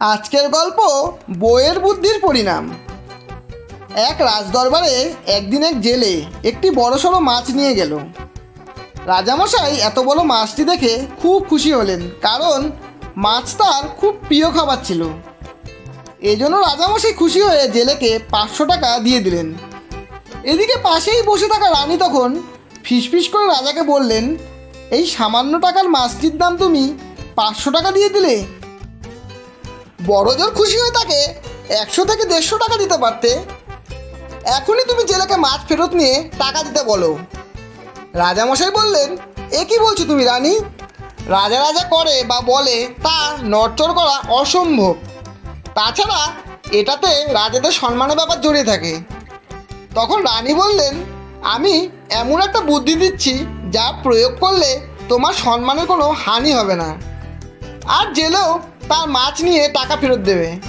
আজকের গল্প বইয়ের বুদ্ধির পরিণাম। এক রাজদরবারে একদিন এক জেলে একটি বড়সড় মাছ নিয়ে গেল। রাজামশাই এত বড় মাছটি দেখে খুব খুশি হলেন, কারণ মাছ তার খুব প্রিয় খাবার ছিল। এই জন্য রাজামশাই খুশি হয়ে জেলেকে পাঁচশো টাকা দিয়ে দিলেন। এদিকে পাশেই বসে থাকা রানী তখন ফিসফিস করে রাজাকে বললেন, এই সামান্য টাকার মাছটির দাম তুমি পাঁচশো টাকা দিয়ে দিলে? বড়জোর খুশি হয়ে তাকে একশো থেকে দেড়শো টাকা দিতে পারতে। এখনই তুমি জেলেকে মাছ ফেরত নিয়ে টাকা দিতে বলো। রাজামশাই বললেন, এ কি বলছো তুমি, রানী? রাজা রাজা করে বা বলে তা নড়চড় করা অসম্ভব। তাছাড়া এটাতে রাজাদের সম্মানের ব্যাপার জড়িয়ে থাকে। তখন রানী বললেন, আমি এমন একটা বুদ্ধি দিচ্ছি যা প্রয়োগ করলে তোমার সম্মানের কোনো হানি হবে না। আর জেলেও তার মাছ নিয়ে টাকা ফেরত দেবে।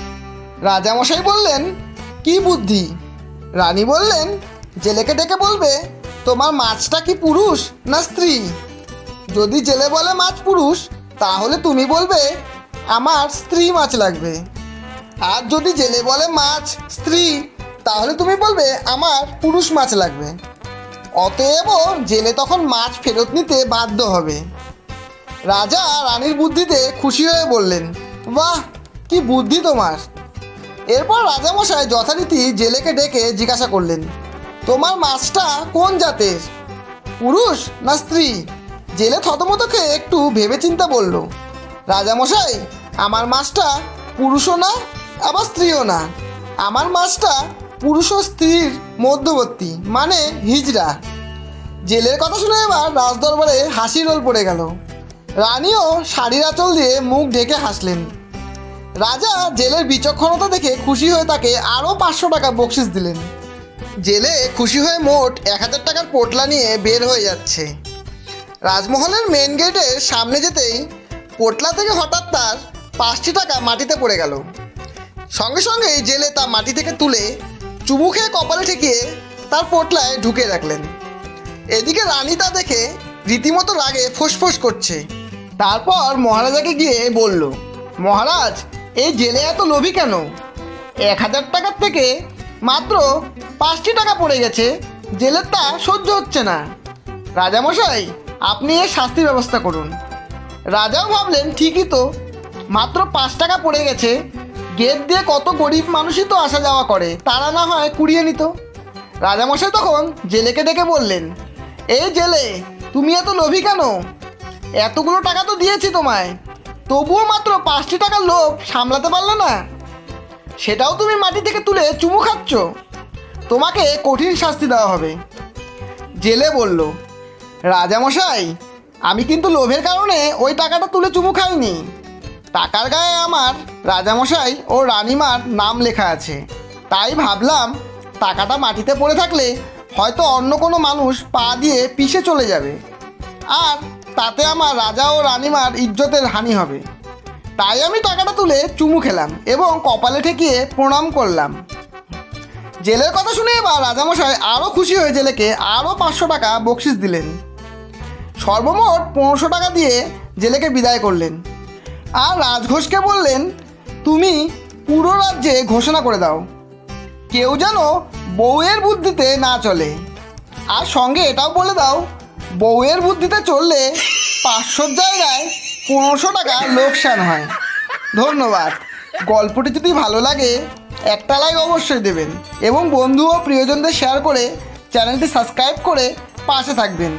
রাজামশাই বললেন, কি বুদ্ধি? রানী বললেন, জেলেকে ডেকে বলবে, তোমার মাছটা কি পুরুষ না স্ত্রী? যদি জেলে বলে মাছ পুরুষ, তাহলে তুমি বলবে, আমার স্ত্রী মাছ লাগবে। আর যদি জেলে বলে মাছ স্ত্রী, তাহলে তুমি বলবে, আমার পুরুষ মাছ লাগবে। অতএব জেলে তখন মাছ ফেরত নিতে বাধ্য হবে। রাজা রানীর বুদ্ধিতে খুশি হয়ে বললেন বাহ, কি বুদ্ধি তোমার। এরপর রাজামশাই যথারীতি জেলেকে ডেকে জিজ্ঞাসা করলেন, তোমার মাছটা কোন জাতের? পুরুষ না স্ত্রী? জেলে থতমত খেয়ে একটু ভেবেচিন্তে বলল, রাজামশাই, আমার মাছটা পুরুষও না, আবার স্ত্রীও না। আমার মাছটা পুরুষ ও স্ত্রীর মধ্যবর্তী মানে হিজড়া। জেলের কথা শুনে এবার রাজদরবারে হাসি রোল পড়ে গেল। রানীও শাড়ির আঁচল দিয়ে মুখ ঢেকে হাসলেন। রাজা জেলের বিচক্ষণতা দেখে খুশি হয়ে তাকে আরও পাঁচশো টাকা বকশিস দিলেন। জেলে খুশি হয়ে মোট এক হাজার টাকার পোটলা নিয়ে বের হয়ে যাচ্ছে। রাজমহলের মেন গেটের সামনে যেতেই পোটলা থেকে হঠাৎ তার পাঁচটি টাকা মাটিতে পড়ে গেল। সঙ্গে সঙ্গেই জেলে তা মাটি থেকে তুলে চুমু খেয়ে কপালে ঠেকিয়ে তার পোটলায় ঢুকে রাখলেন। এদিকে রানী তা দেখে রীতিমতো রাগে ফোঁস করছে। তারপর মহারাজাকে গিয়ে বলল, মহারাজ, এই জেলে এত লোভী কেন? এক হাজার টাকার থেকে মাত্র পাঁচটি টাকা পড়ে গেছে, জেলের তা সহ্য হচ্ছে না। রাজামশাই, আপনি এর শাস্তির ব্যবস্থা করুন। রাজাও ভাবলেন, ঠিকই তো, মাত্র পাঁচ টাকা পড়ে গেছে, গেট দিয়ে কত গরিব মানুষই তো আসা যাওয়া করে, তারা না হয় কুড়িয়ে নিত। রাজামশাই তখন জেলেকে ডেকে বললেন, এই জেলে তুমি এত লোভী কেন? এতগুলো টাকা তো দিয়েছি তোমায়। তবুও মাত্র পাঁচটি টাকার লোভ সামলাতে পারলে না? সেটাও তুমি মাটি থেকে তুলে চুমু খাচ্ছ। তোমাকে কঠিন শাস্তি দেওয়া হবে। জেলে বলল, রাজামশাই, আমি কিন্তু লোভের কারণে ওই টাকাটা তুলে চুমু খাইনি। টাকার গায়ে আমার রাজামশাই ও রানীমার নাম লেখা আছে। তাই ভাবলাম, টাকাটা মাটিতে পড়ে থাকলে হয়তো অন্য কোনো মানুষ পা দিয়ে পিষে চলে যাবে। আর তাতে আমার রাজা ও রানীমার ইজ্জতের হানি হবে। তাই আমি টাকাটা তুলে চুমু খেলাম এবং কপালে ঠেকিয়ে প্রণাম করলাম। জেলের কথা শুনে এবার রাজামশাই আরও খুশি হয়ে জেলেকে আরও পাঁচশো টাকা বকশিস দিলেন। সর্বমোট পনেরোশো টাকা দিয়ে জেলেকে বিদায় করলেন। আর রাজঘোষকে বললেন, তুমি পুরো রাজ্যে ঘোষণা করে দাও। কেউ যেন বউয়ের বুদ্ধিতে না চলে। আর সঙ্গে এটাও বলে দাও বউয়ের বুদ্ধিতে চললে পাঁচশোর জায়গায় পনেরোশো টাকা লোকসান হয়। ধন্যবাদ। গল্পটি যদি ভালো লাগে, একটা লাইক অবশ্যই দেবেন এবং বন্ধু ও প্রিয়জনদের শেয়ার করে চ্যানেলটি সাবস্ক্রাইব করে পাশে থাকবেন।